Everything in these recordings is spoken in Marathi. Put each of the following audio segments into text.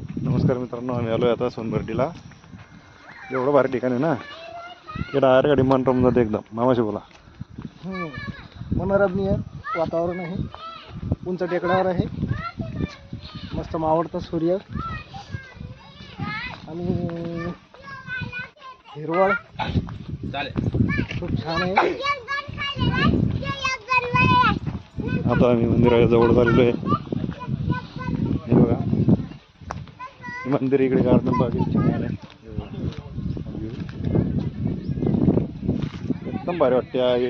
नमस्कार मित्रांनो आम्ही आलो आता सोनबर्डीला एवढं भारी ठिकाण आहे ना? की डायरेक्ट गाडी मन रमून जाते एकदम. मामाशी बोला. हम्म. मनोरमणीय वातावरण आहे. उंच टेकड्यावर आहे. मस्त मावळतं सूर्य. आणि हिरवळ. खूप छान आहे. आता आम्ही मंदिराच्या जवळ झालेलो आहे हे बघा हे मंदिर इकडे गार्डन बागेत छान. एकदम भारी वाटते आहे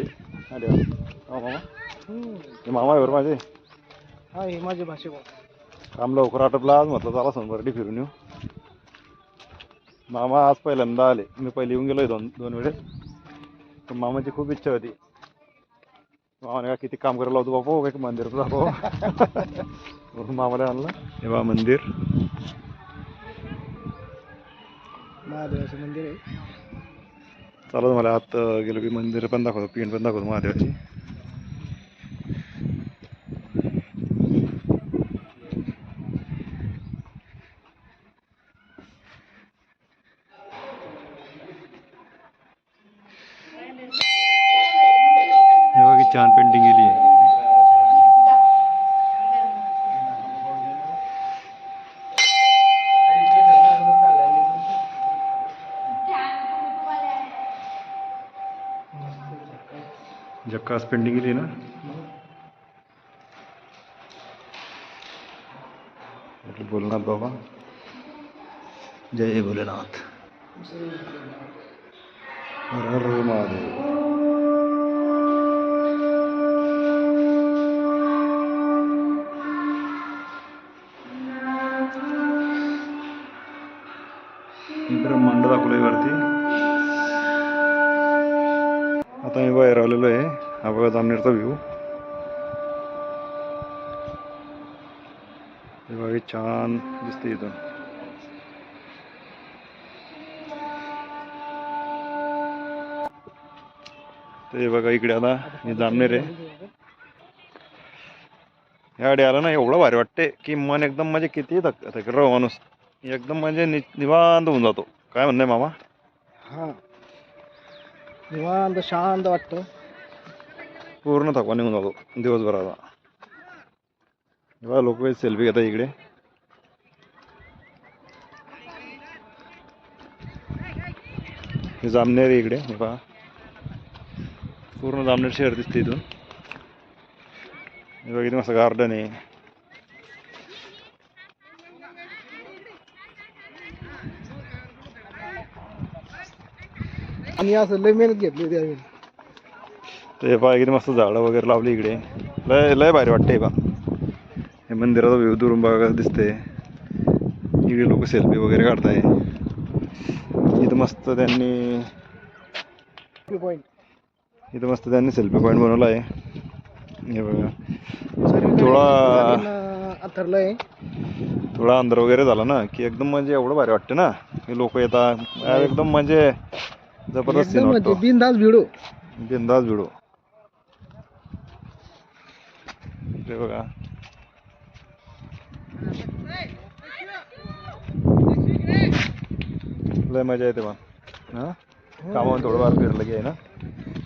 अरे. हा मामा. हे मामा आहे बरं माझे. हा हे माझी भाषा काम लवकर आटपला आज म्हटलं चला सोनबर्डी फिरून येऊ. मामा आज पहिल्यांदा आले. मी पहिले येऊन गेलोय दोन दोन वेळेस. पण मामाची खूप इच्छा होती. मामाने का किती काम करायला होतं बापा? मंदिरात जातो म्हणून मामाला आणलं. हे बा मंदिर. महादेवाचं मंदिर आहे. चालत मला आत गेलो की मंदिर पण दाखवतो पिंड पण दाखवतो महादेवाची. हे छान पेंटिंग केली आहे. जक्कास पेंटिंग केली ना। भोलेनाथ बाबा। जय भोलेनाथ। हर हर महादेव। ब्रह्मांड दाखवलंय वरती आता मी बाहेर आलेलो आहे. हा बघा जामनेरचा व्ह्यू हे बघा छान दिसते इथून. ते बघा इकडे आता हे जामनेर आहे. या आला ना एवढं भारी वाटते की मन एकदम म्हणजे किती थक थकराव माणूस. एकदम म्हणजे नि निवांत होऊन जातो. काय म्हणणं मामा? हा. निवांत शांत वाटतं. पूर्ण थकवा निघून जातो दिवसभराचा बघा लोक सेल्फी घेतात इकडे. हे जामनेर आहे इकडे हे पहा. पूर्ण जामनेर शहर दिसते इथून. हे बघा किती मस्त गार्डन आहे. आणि असं लय मेहनत घेतली आम्ही. ते पहा किती मस्त झाडं वगैरे लावली इकडे. लय लय भारी वाटते बा. हे मंदिराचा व्ह्यू दुरून बघा दिसते इकडे लोक सेल्फी वगैरे काढताय. इथं मस्त त्यांनी पॉईंट इथं मस्त त्यांनी सेल्फी पॉईंट बनवला आहे हे बघा. थोडा अथरलंय. थोडा अंधार वगैरे झाला ना की एकदम म्हणजे एवढं भारी वाटतं ना. हे लोक येतात. एकदम म्हणजे जबरदस्त सीन एकदम वाटतो बिनधास्त भिडू. बिंदास भिडू. ते बघा. लय मजा येते पण. हा? कामावर थोडं फार फिरलं की आहे ना?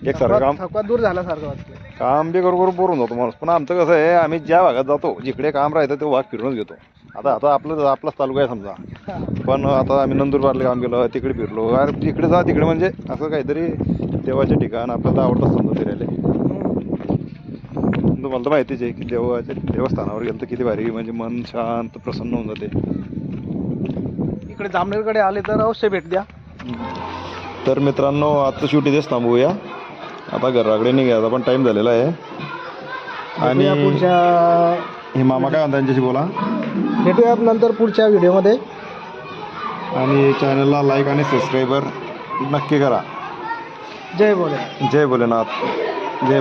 एक सारखं काम थकवा दूर झाल्यासारखं वाटतं काम बी करू करू बोरून जातो माणूस. पण आमचं कसं आहे आम्ही ज्या भागात जातो जिकडे काम राहतं ते भाग फिरूनच घेतो. आता आता आपलं आपलाच तालुका आहे समजा. पण आता आम्ही नंदुरबारला काम केलं तिकडे फिरलो. अरे तिकडे जा तिकडे म्हणजे असं काहीतरी देवाचे ठिकाण आपल्याला आवडतं समजा फिरायला. तुम्हाला तर माहितीच आहे की देवाच्या देवस्थानावर गेलं तर किती भारी म्हणजे मन शांत प्रसन्न होऊन जाते. इकडे जामनेरकडे आले तर अवश्य भेट द्या. तर मित्रांनो आजचं शूट इथेच थांबवूया आता घराकडे निघायचा पण टाईम झालेला आहे. आणि पुढच्या हे मामा काय म्हणता यांच्याशी बोला. भेटूया नंतर पुढच्या व्हिडिओमध्ये. आणि चॅनलला लाईक आणि सबस्क्राईबर नक्की करा. जय बोले. जय भोलेनाथ. जय भोले